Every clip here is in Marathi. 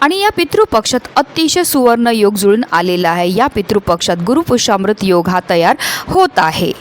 आणि या पितृपक्षात अतिशय सुवर्ण योग जुळून आलेला आहे. या पितृपक्षात गुरुपुषामृत योग हा तयार होत आहे.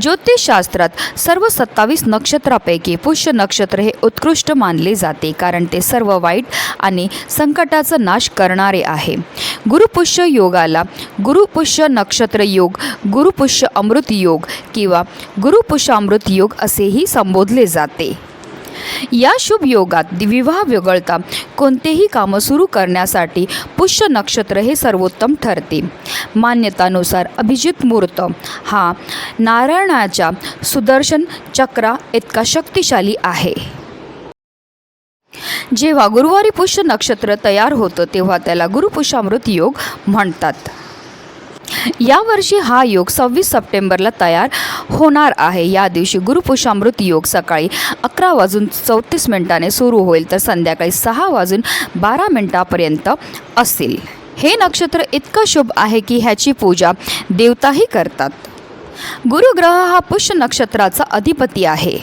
ज्योतिषशास्त्रात सर्व सत्तावीस नक्षत्रापैकी पुष्य नक्षत्र हे उत्कृष्ट मानले जाते कारण ते सर्व वाईट आणि संकटाचा नाश करणारे आहे. गुरुपुष्य योगाला गुरुपुष्य नक्षत्र योग गुरुपुष्य अमृत योग किंवा गुरुपुष्यामृत योग असेही संबोधले जाते. या शुभ योगात विवाह वगळता कोणतेही कामं सुरू करण्यासाठी पुष्य नक्षत्र हे सर्वोत्तम ठरते. मान्यतानुसार अभिजित मुहूर्त हा नारायणाच्या सुदर्शन चक्रा इतका शक्तिशाली आहे. जेव्हा गुरुवारी पुष्य नक्षत्र तयार होतं तेव्हा त्याला गुरुपुष्यामृत योग म्हणतात. यावर्षी हा योग सव्वीस सप्टेंबरला तयार होणार आहे. या दिवशी गुरुपुषामृत योग सकाळी अकरा वाजून चौतीस मिनिटाने सुरू होईल तर संध्याकाळी सहा वाजून बारा मिनिटापर्यंत असेल. हे नक्षत्र इतकं शुभ आहे की ह्याची पूजा देवताही करतात. गुरुग्रह हा पुष्य नक्षत्राचा अधिपती आहे.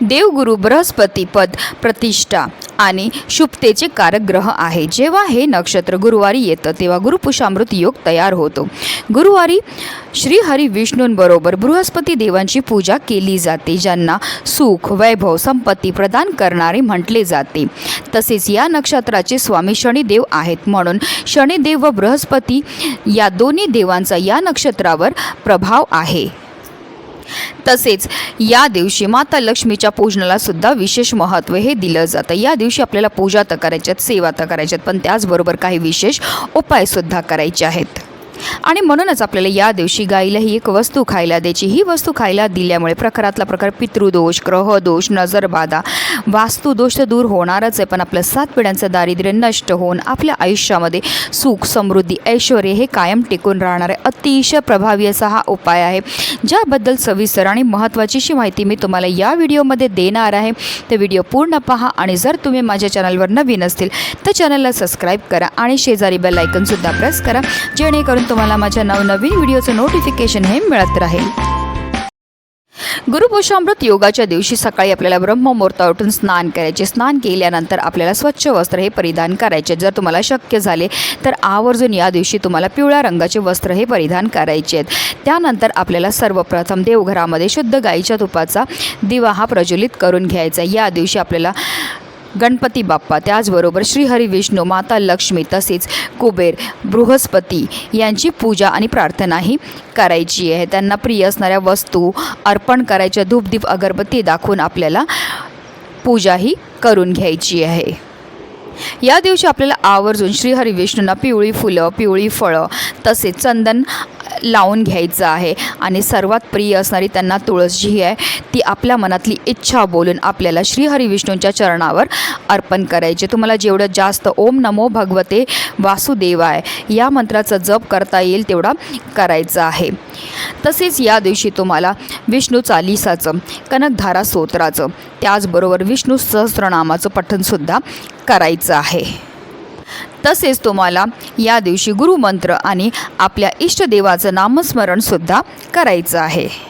देवगुरु बृहस्पती पद प्रतिष्ठा आणि शुभतेचे कारक ग्रह आहे. जेव्हा हे नक्षत्र गुरुवारी येतं तेव्हा गुरुपुषामृत योग तयार होतो. गुरुवारी श्रीहरी विष्णूंबरोबर बृहस्पती देवांची पूजा केली जाते ज्यांना सुख वैभव संपत्ती प्रदान करणारे म्हटले जाते. तसेच या नक्षत्राचे स्वामी शनिदेव आहेत. म्हणून शनिदेव व बृहस्पती या दोन्ही देवांचा या नक्षत्रावर प्रभाव आहे. तसेच या दिवशी माता लक्ष्मीच्या पूजनाला सुद्धा विशेष महत्त्व हे दिलं जातं. या दिवशी आपल्याला पूजा तर करायच्यात सेवा तर करायच्यात पण त्याचबरोबर काही विशेष उपायसुद्धा करायचे आहेत. आणि म्हणूनच आपल्याला या दिवशी गाईला ही एक वस्तू खायला द्यायची. ही वस्तू खायला दिल्यामुळे प्रकारातला प्रकार पितृदोष ग्रहदोष नजरबाधा वास्तुदोष दूर होणारच आहे पण आपलं सात पिढ्यांचं दारिद्र्य नष्ट होऊन आपल्या आयुष्यामध्ये सुख समृद्धी ऐश्वर हे कायम टिकून राहणार आहे अतिशय प्रभावी असा हा उपाय आहे. ज्याबद्दल सविस्तर आणि महत्त्वाची अशी माहिती मी तुम्हाला या व्हिडिओमध्ये देणार आहे. तर व्हिडिओ पूर्ण पहा आणि जर तुम्ही माझ्या चॅनलवर नवीन असतील तर चॅनलला सबस्क्राईब करा आणि शेजारी बेल आयकनसुद्धा प्रेस करा जेणेकरून तुम्हाला माझ्या नवनवीन व्हिडिओचं नोटिफिकेशन हे मिळत राहील. गुरुपुषामृत योगाच्या दिवशी सकाळी आपल्याला ब्रह्ममुहूर्ता उठून स्नान करायचे. स्नान केल्यानंतर आपल्याला स्वच्छ वस्त्र हे परिधान करायचे. जर तुम्हाला शक्य झाले तर आवर्जून या दिवशी तुम्हाला पिवळ्या रंगाचे वस्त्र हे परिधान करायचे आहेत. त्यानंतर आपल्याला सर्वप्रथम देवघरामध्ये शुद्ध गाईच्या तुपाचा दिवा हा प्रज्वलित करून घ्यायचा या दिवशी आपल्याला गणपती बाप्पा त्याचबरोबर श्रीहरी विष्णू माता लक्ष्मी तसेच कुबेर बृहस्पती यांची पूजा आणि प्रार्थनाही करायची आहे. त्यांना प्रिय असणाऱ्या वस्तू अर्पण करायच्या धूपदीप अगरबत्ती दाखवून आपल्याला पूजाही करून घ्यायची आहे. या दिवशी आपल्याला आवर्जून श्रीहरी विष्णूंना पिवळी फुलं पिवळी फळं तसेच चंदन लावून घ्यायचं आहे. आणि सर्वात प्रिय असणारी त्यांना तुळस जी आहे. ती आपल्या मनातली इच्छा बोलून आपल्याला श्रीहरिविष्णूंच्या चरणावर अर्पण करायचे. तुम्हाला जेवढं जास्त ओम नमो भगवते वासुदेवाय या मंत्राचा जप करता येईल तेवढा करायचा आहे. तसेच या दिवशी तुम्हाला विष्णू चालिसाचं कनकधारा स्तोत्राचं त्याचबरोबर विष्णू सहस्रनामाचं पठणसुद्धा करायचं आहे. तसेच तुम्हाला या दिवशी गुरुमंत्र आणि आपल्या इष्टदेवाचं नामस्मरणसुद्धा करायचं आहे.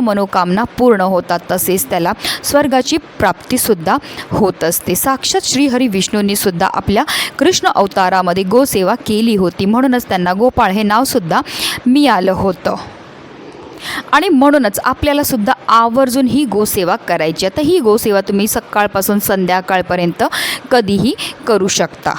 मनोकामना पूर्ण होतात तसेच त्याला स्वर्गाची प्राप्तीसुद्धा होत असते. साक्षात श्रीहरी विष्णूंनी सुद्धा आपल्या कृष्ण अवतारामध्ये गोसेवा केली होती. म्हणूनच त्यांना गोपाळ हे नावसुद्धा मिळालं होतं. आणि म्हणूनच आपल्याला सुद्धा आवर्जून ही गोसेवा करायची. आता ही गोसेवा तुम्ही सकाळपासून संध्याकाळपर्यंत कधीही करू शकता.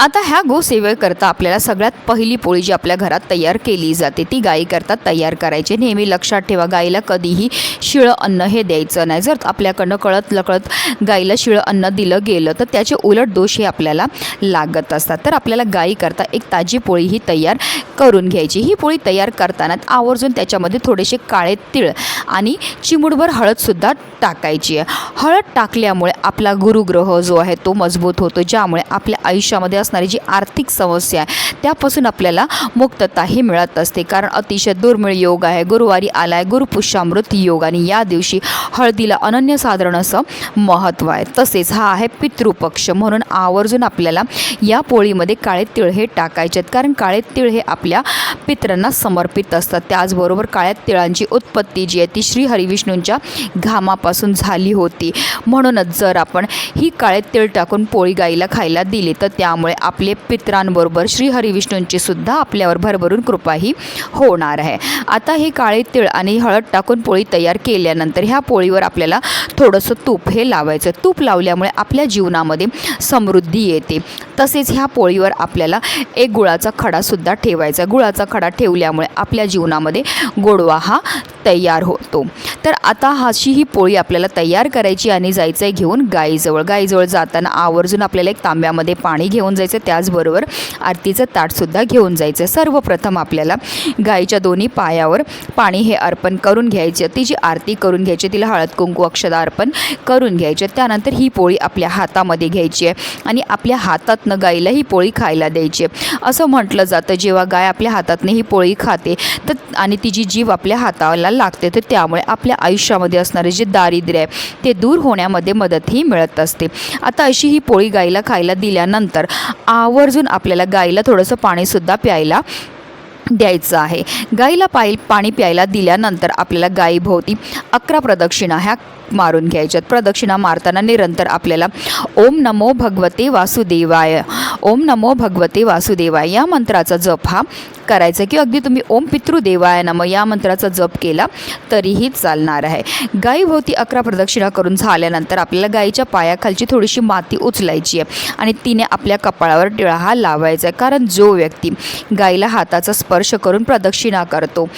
आता ह्या गोसेवेकरता आपल्याला सगळ्यात पहिली पोळी जी आपल्या घरात तयार केली जाते ती गायीकरता तयार करायची. नेहमी लक्षात ठेवा गाईला कधीही शिळं अन्न हे द्यायचं नाही. जर आपल्याकडनं कळत लकळत गाईला शिळं अन्न दिलं गेलं तर त्याचे उलट दोष हे आपल्याला लागत असतात. तर आपल्याला गाईकरता एक ताजी पोळी ही तयार करून घ्यायची. ही पोळी तयार करताना आवर्जून त्याच्यामध्ये थोडेसे काळे तीळ आणि चिमुडभर हळदसुद्धा टाकायची आहे. हळद टाकल्यामुळे आपला गुरुग्रह जो आहे तो मजबूत होतो ज्यामुळे आपल्या आयुष्य आयुष्यामध्ये असणारी जी आर्थिक समस्या आहे त्यापासून आपल्याला मुक्तता ही मिळत असते. कारण अतिशय दुर्मिळ योग आहे. गुरुवारी आला आहे गुरुपुष्यामृत योग आणि या दिवशी हळदीला अनन्यसाधारण असं महत्त्व आहे. तसेच हा आहे पितृपक्ष. म्हणून आवर्जून आपल्याला या पोळीमध्ये काळे तिळ हे टाकायचे आहेत. कारण काळे तिळ हे आपल्या पितरांना समर्पित असतात. त्याचबरोबर काळ्या तिळांची उत्पत्ती जी आहे ती श्री हरिविष्णूंच्या घामापासून झाली होती. म्हणूनच जर आपण ही काळे तिळ टाकून पोळी गाईला खायला दिली तर त्यामुळे आपले पितरांबरोबर श्रीहरिविष्णूंची सुद्धा आपल्यावर भरभरून कृपाही होणार आहे. आता हे काळे तिळ आणि हळद टाकून पोळी तयार केल्यानंतर ह्या पोळीवर आपल्याला थोडंसं तूप हे लावायचं. तूप लावल्यामुळे आपल्या जीवनामध्ये समृद्धी येते. तसेच ह्या पोळीवर आपल्याला एक गुळाचा खडासुद्धा ठेवायचा. गुळाचा खडा ठेवल्यामुळे आपल्या जीवनामध्ये गोडवा हा तयार होतो. तर आता अशी ही पोळी आपल्याला तयार करायची आणि जायचं आहे घेऊन गाईजवळ. गाईजवळ जाताना आवर्जून आपल्याला एक तांब्यामध्ये पाणी घेऊन जायचं त्याचबरोबर आरतीचं ताटसुद्धा घेऊन जायचं. सर्वप्रथम आपल्याला गाईच्या दोन्ही पायावर पाणी हे अर्पण करून घ्यायचे. तिची आरती करून घ्यायची तिला हळद कुंकू अक्षदा अर्पण करून घ्यायचे. त्यानंतर ही पोळी आपल्या हातामध्ये घ्यायची आहे आणि आपल्या हातातनं गाईला ही पोळी खायला द्यायची आहे. असं म्हटलं जातं जेव्हा गाय आपल्या हातातनं ही पोळी खाते तर आणि तिची जीव आपल्या हाताला लागते तर त्यामुळे आपल्या आयुष्यामध्ये असणारे जे दारिद्र्य आहे ते दूर होण्यामध्ये मदतही मिळत असते. आता अशी ही पोळी गाईला खायला दिल्यानंतर आवर्जून आपल्याला गाईला थोडंसं पाणीसुद्धा प्यायला द्यायचं आहे. गाईला पाय पाणी प्यायला दिल्यानंतर आपल्याला गाईभोवती अकरा प्रदक्षिणा ह्या मारून घ्यायच्यात. प्रदक्षिणा मारताना निरंतर आपल्याला ओम नमो भगवते वासुदेवाय. ओम नमो भगवते वासुदेवाय. या मंत्राचा जप हा करायचा की अगदी तुम्ही ओम पितृदेवाय नम या मंत्राचा जप केला तरीही चालणार आहे. गाईभोवती अकरा प्रदक्षिणा करून झाल्यानंतर आपल्याला गाईच्या पायाखालची थोडीशी माती उचलायची आहे आणि तिने आपल्या कपाळावर टिळा हा लावायचा आहे. कारण जो व्यक्ती गाईला हाताचा स्पर्श करून प्रदक्षिणा करतो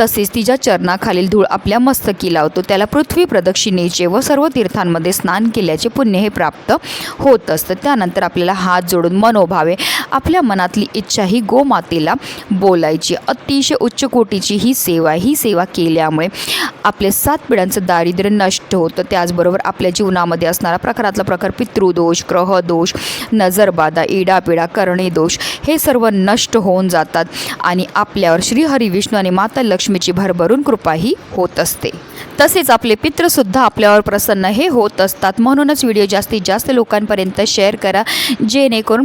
तसेच तिच्या चरणाखालील धूळ आपल्या मस्तकी लावतो त्याला पृथ्वी प्रदक्षिणेचे व सर्व तीर्थांमध्ये स्नान केल्याचे पुण्य हे प्राप्त होत असतं. त्यानंतर आपल्याला हात जोडून मनोभावे आपल्या मनातली इच्छा ही गोमातेला बोलायची. अतिशय उच्च कोटीची ही सेवा ही सेवा केल्यामुळे आपले सात पिढ्यांचं दारिद्र्य नष्ट होतं. त्याचबरोबर आपल्या जीवनामध्ये असणारा प्रकारातला प्रकार पितृदोष ग्रहदोष नजरबाधा इडापिडा करणे दोष हे सर्व नष्ट होऊन जातात आणि आपल्यावर श्री हरी विष्णू आणि माता लक्ष्मीची भरभरून कृपाही होत असते. तसेच आपले पित्रसुद्धा आपल्यावर प्रसन्न हे होत असतात. म्हणूनच व्हिडिओ जास्तीत जास्त लोकांपर्यंत शेअर करा. जेणेकरून